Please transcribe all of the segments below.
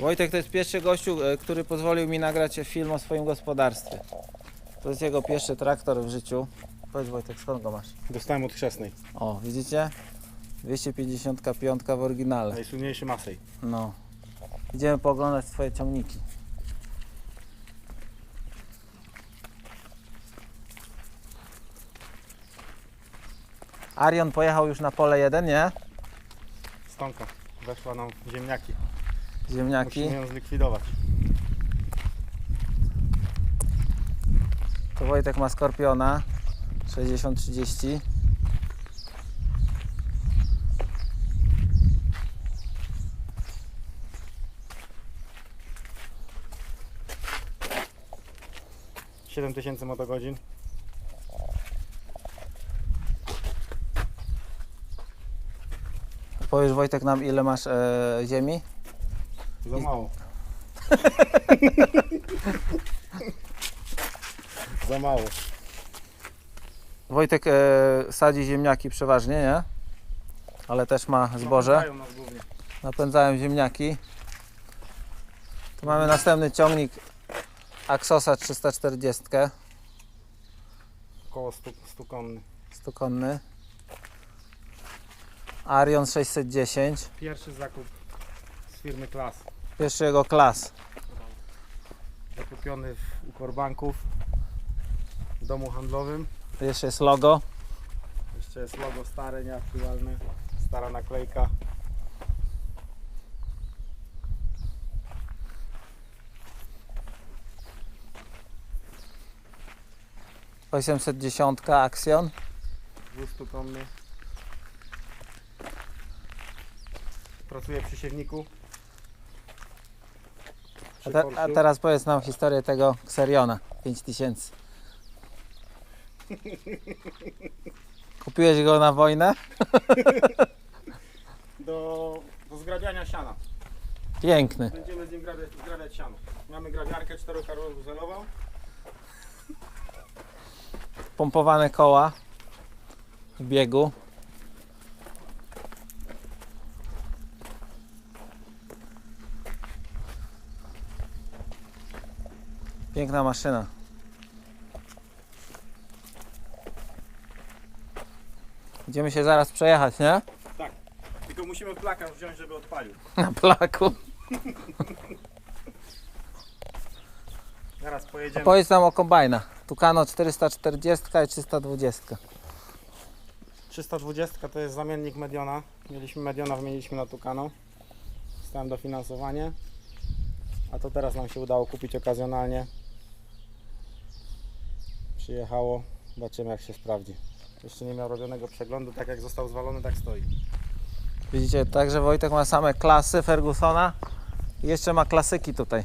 Wojtek to jest pierwszy gościu, e, który pozwolił mi nagrać film o swoim gospodarstwie. To jest jego pierwszy traktor w życiu. Powiedz Wojtek, skąd go masz? Dostałem od chrzestnej. O, widzicie? 255 w oryginale. Najsłynniejszy Masej. No. Idziemy pooglądać twoje ciągniki. Arion pojechał już na pole 1, nie? Stonka. Weszła nam ziemniaki. Ziemniaki. Musimy ją zlikwidować. To Wojtek ma Skorpiona 6030. Siedem tysięcy motogodzin. Powiesz Wojtek nam ile masz e, ziemi? Za mało. Za mało. Wojtek e, sadzi ziemniaki przeważnie, nie? Ale też ma zboże. Napędzają nas głównie. Napędzałem ziemniaki. Tu mamy następny ciągnik Axosa 340, Około 100, 100 konny. stukonny. Arion 610, Pierwszy zakup z firmy Klas. pierwszy jego klas. Zakupiony w, u Korbanków w domu handlowym. Jeszcze jest logo. Jeszcze jest logo stare, nieaktualne. Stara naklejka. Osiemset 810 Axion. 200 konny. Pracuje przy siewniku. A, te, a teraz powiedz nam historię tego Xeriona 5000. Kupiłeś go na wojnę? do, do zgrabiania siana. Piękny. Będziemy z nim grabiać, zgrabiać siano. Mamy grabiarkę czterokaruzelową. Pompowane koła w biegu. Piękna maszyna. Idziemy się zaraz przejechać, nie? Tylko musimy plakarz wziąć, żeby odpalił. Na plaku. Zaraz pojedziemy. powiedz nam o kombajnach. Tukano 440 i 320. 320 to jest zamiennik Mediona. Mieliśmy Mediona, wymieniliśmy na Tucano. Dostałem dofinansowanie. A to teraz nam się udało kupić okazjonalnie. Przyjechało. Zobaczymy jak się sprawdzi. Jeszcze nie miał robionego przeglądu. Tak jak został zwalony, tak stoi. Widzicie, także Wojtek ma same klasy Fergusona i jeszcze ma klasyki tutaj.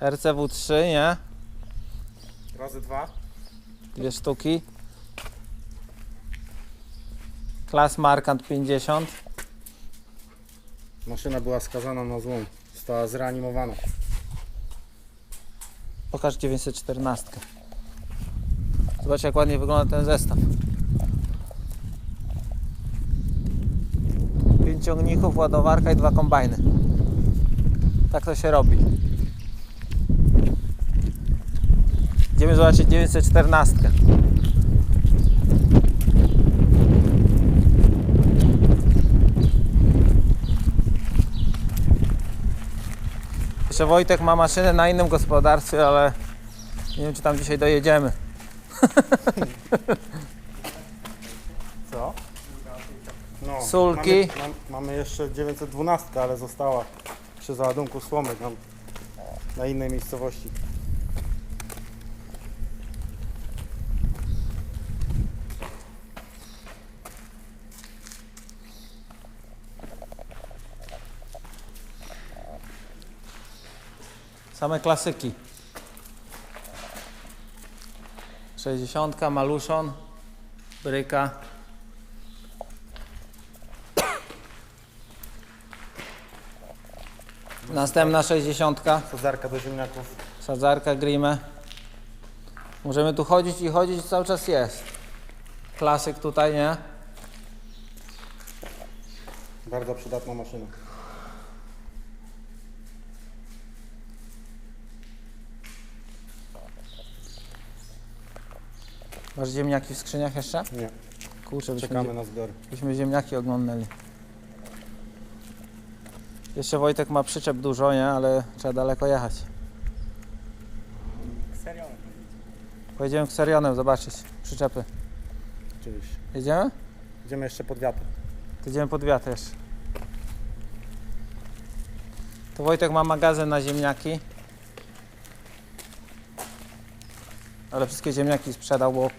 RCW3, nie? Razy dwa. Dwie sztuki. Klas Markant 50. Maszyna była skazana na złom. Została zreanimowana. Pokaż 914. Zobacz jak ładnie wygląda ten zestaw. Pięć ciągników, ładowarka i dwa kombajny. Tak to się robi. Idziemy zobaczyć 914. Jeszcze Wojtek ma maszynę na innym gospodarstwie, ale nie wiem czy tam dzisiaj dojedziemy. Co? No, Sulki. Mamy, mam, mamy jeszcze 912, ale została przy załadunku słomy tam na innej miejscowości. Same klasyki. 60, Maluszon, Bryka. Następna 60, Sadzarka do ziemniaków. sadzarka Grime. Możemy tu chodzić i chodzić, cały czas jest. Klasyk tutaj, nie? Bardzo przydatna maszyna. Masz ziemniaki w skrzyniach jeszcze? Nie, Kurczę, byśmy, czekamy na zbiory. byśmy ziemniaki oglądali. Jeszcze Wojtek ma przyczep dużo, nie? Ale trzeba daleko jechać. Serio? Pojedziemy k Serionem zobaczyć przyczepy. Oczywiście. Jedziemy? Idziemy jeszcze pod wiatr. To Idziemy pod wiatr jeszcze. To Wojtek ma magazyn na ziemniaki. Ale wszystkie ziemniaki sprzedał, bo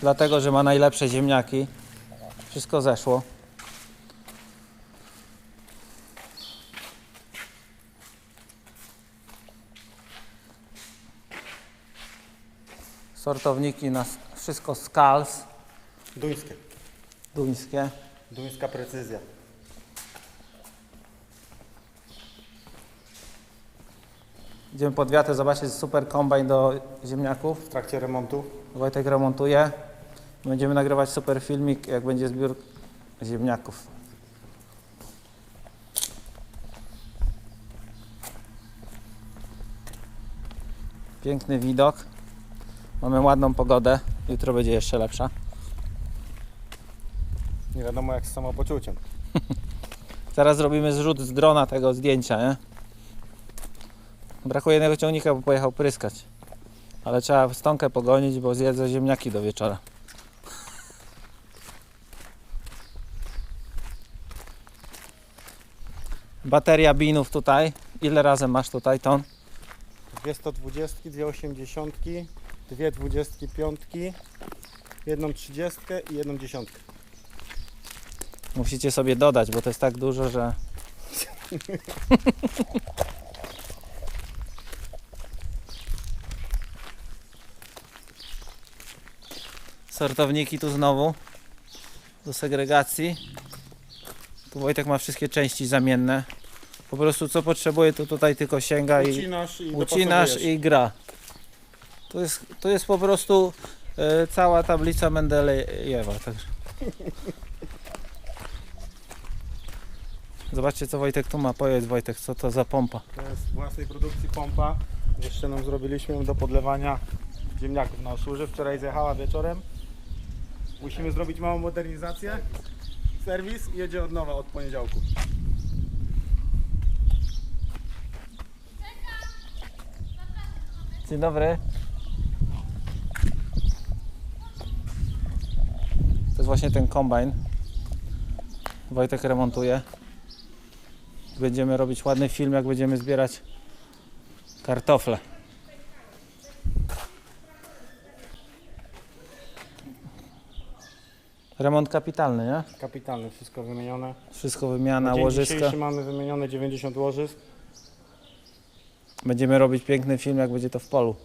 dlatego, że ma najlepsze ziemniaki. Wszystko zeszło. Sortowniki na wszystko Skals, Duńskie. duńskie. Duńska precyzja. Idziemy pod wiatr zobaczyć super kombajn do ziemniaków. W trakcie remontu. Wojtek remontuje. Będziemy nagrywać super filmik, jak będzie zbiór ziemniaków. Piękny widok. Mamy ładną pogodę. Jutro będzie jeszcze lepsza. Nie wiadomo jak z samopoczuciem. Zaraz zrobimy zrzut z drona tego zdjęcia, nie? Brakuje jednego ciągnika, bo pojechał pryskać. Ale trzeba stonkę pogonić, bo zjedzę ziemniaki do wieczora. Bateria binów tutaj. Ile razem masz tutaj ton? Dwie 120, dwie 80, dwie 25, jedną 30 i jedną dziesiątkę. Musicie sobie dodać, bo to jest tak dużo, że. Sortowniki tu znowu do segregacji. Tu Wojtek ma wszystkie części zamienne. Po prostu co potrzebuje, to tutaj tylko sięga i Ucinasz i ucinasz dopasowujesz. i gra. To jest, to jest po prostu e, cała tablica Mendelejewa. Także. Zobaczcie co Wojtek tu ma. Powiedz Wojtek, co to za pompa. To jest własnej produkcji pompa. Jeszcze nam zrobiliśmy ją do podlewania ziemniaków na służy. Wczoraj zjechała wieczorem. Musimy zrobić małą modernizację. Serwis jedzie od nowa od poniedziałku. Dzień dobry. To jest właśnie ten kombajn. Wojtek remontuje. Będziemy robić ładny film, jak będziemy zbierać kartofle. Remont kapitalny, nie? Kapitalne, wszystko wymienione. Wszystko wymiana, dzień łożyska. dzisiejszy mamy wymienione 90 łożysk. Będziemy robić piękny film, jak będzie to w polu.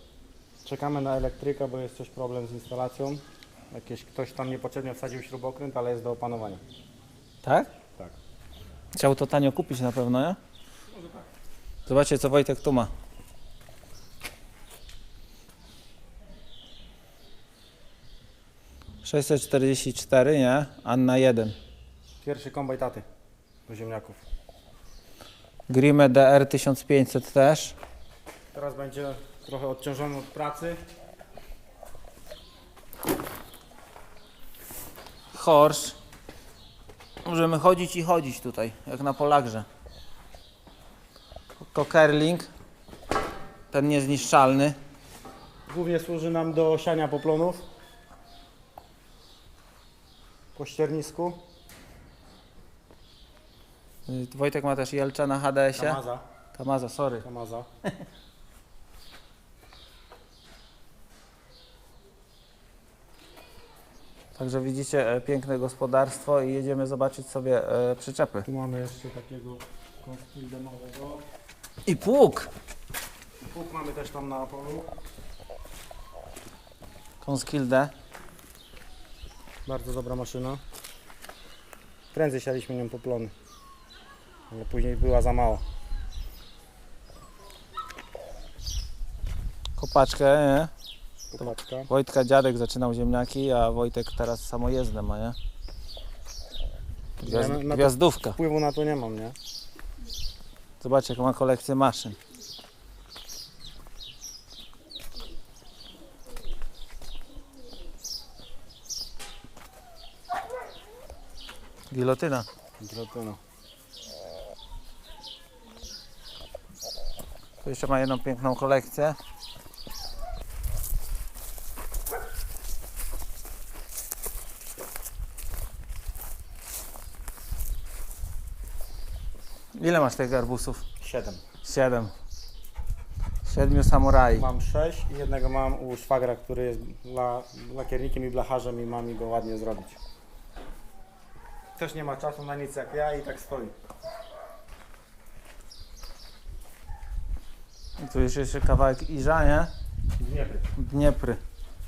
Czekamy na elektryka, bo jest coś problem z instalacją. Jakieś, ktoś tam niepotrzebnie wsadził śrubokręt, ale jest do opanowania. Tak? Tak. Chciał to tanio kupić na pewno, nie? Zobaczcie, co Wojtek tu ma. Sześćset czterdzieści cztery, nie? Anna 1. Pierwszy kombaj taty do ziemniaków. Grime DR 1500 też. Teraz będzie trochę odciążony od pracy. Horsz. Możemy chodzić i chodzić tutaj, jak na polagrze. Kokerling. Ten niezniszczalny. Głównie służy nam do siania poplonów. Po ściernisku. Y, Wojtek ma też Jelcza na HDS-ie. Kamaza. Kamaza, sorry. Kamaza. Także widzicie e, piękne gospodarstwo i jedziemy zobaczyć sobie e, przyczepy. Tu mamy jeszcze takiego konskil demowego. I pług! Pług mamy też tam na polu. Konskilde. Bardzo dobra maszyna. Prędzej sialiśmy nią poplony. Ale później była za mała. Kopaczkę, nie? Kopaczka. Wojtka dziadek zaczynał ziemniaki, a Wojtek teraz samojezdne ma, nie? Gwiazd, Ja na- na to- gwiazdówka. Wpływu na to nie mam, nie? Zobaczcie, jaką ma kolekcję maszyn. Gilotyna. Gilotyna. Tu jeszcze ma jedną piękną kolekcję. Ile masz tych garbusów? 7. Siedem. Siedmiu samuraj. Mam 6 i jednego mam u szwagra, który jest la, lakiernikiem i blacharzem i ma mi go ładnie zrobić. Też nie ma czasu na nic jak ja i tak stoi. I tu jest jeszcze kawałek Iża, nie? Dniepry. Dniepry.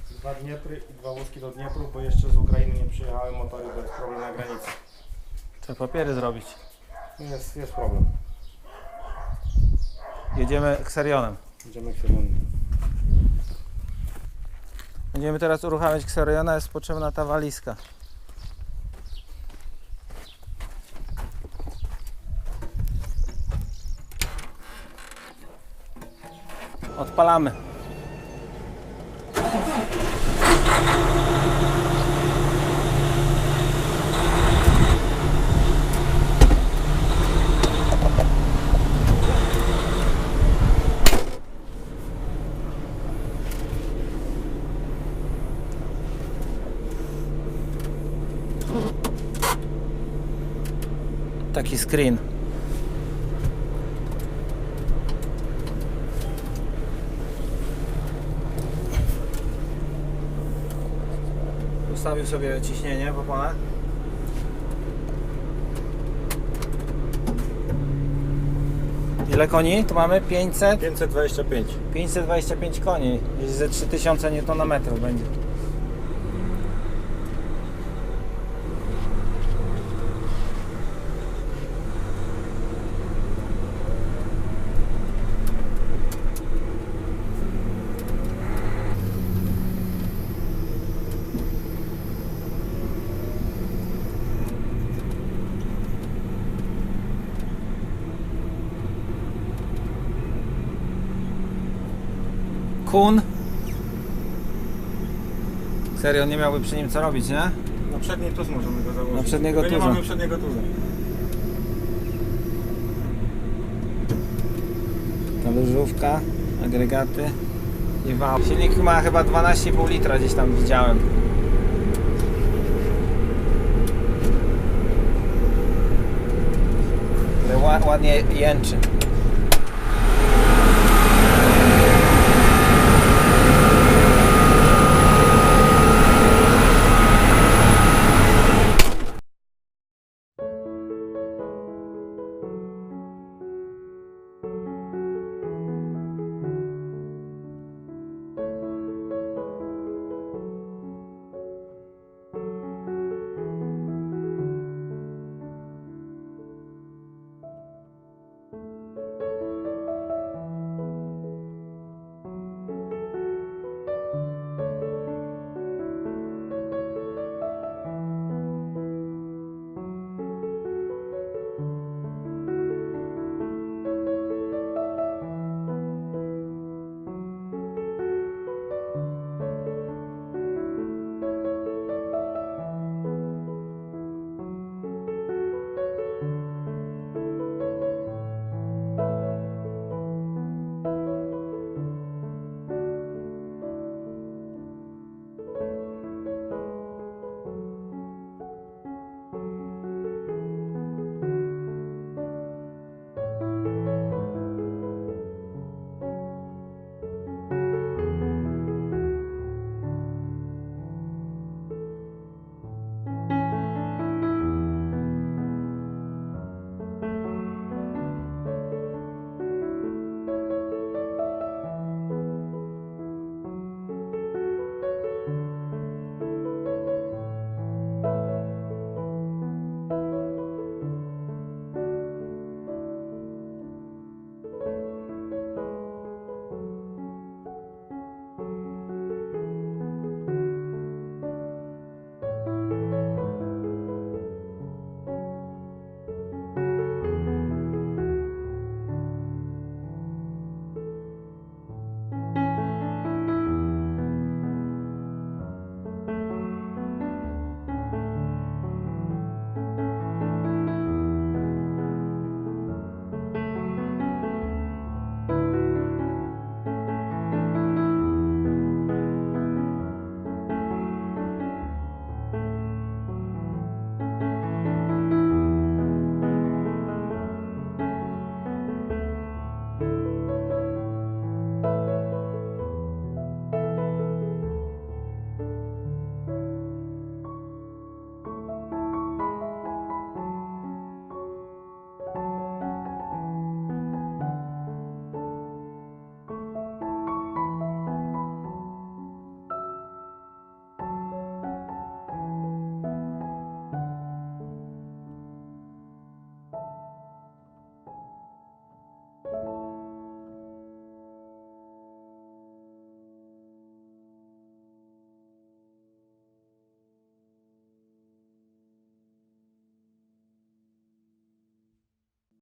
Dwa Dniepry i dwa łuski do Dniepru, bo jeszcze z Ukrainy nie przyjechały motory, bo jest problem na granicy. Trzeba papiery zrobić. Jest, jest problem. Jedziemy Xerionem. Idziemy kierunek. Będziemy teraz uruchamiać Xeriona, jest potrzebna ta walizka. Odpalamy. Taki screen. Ustawił sobie ciśnienie w oponach. Ile koni tu mamy? 500? 525. 525 koni. Ze 3000 Nm będzie. Kun. Serio, nie miałby przy nim co robić, nie? Na przedni tuz możemy go założyć. Na przedniego Tylko tuza. Nie mamy przedniego tuza. Talużówka, agregaty i wał. Silnik ma chyba 12,5 litra gdzieś tam widziałem. Ale ła- ładnie jęczy.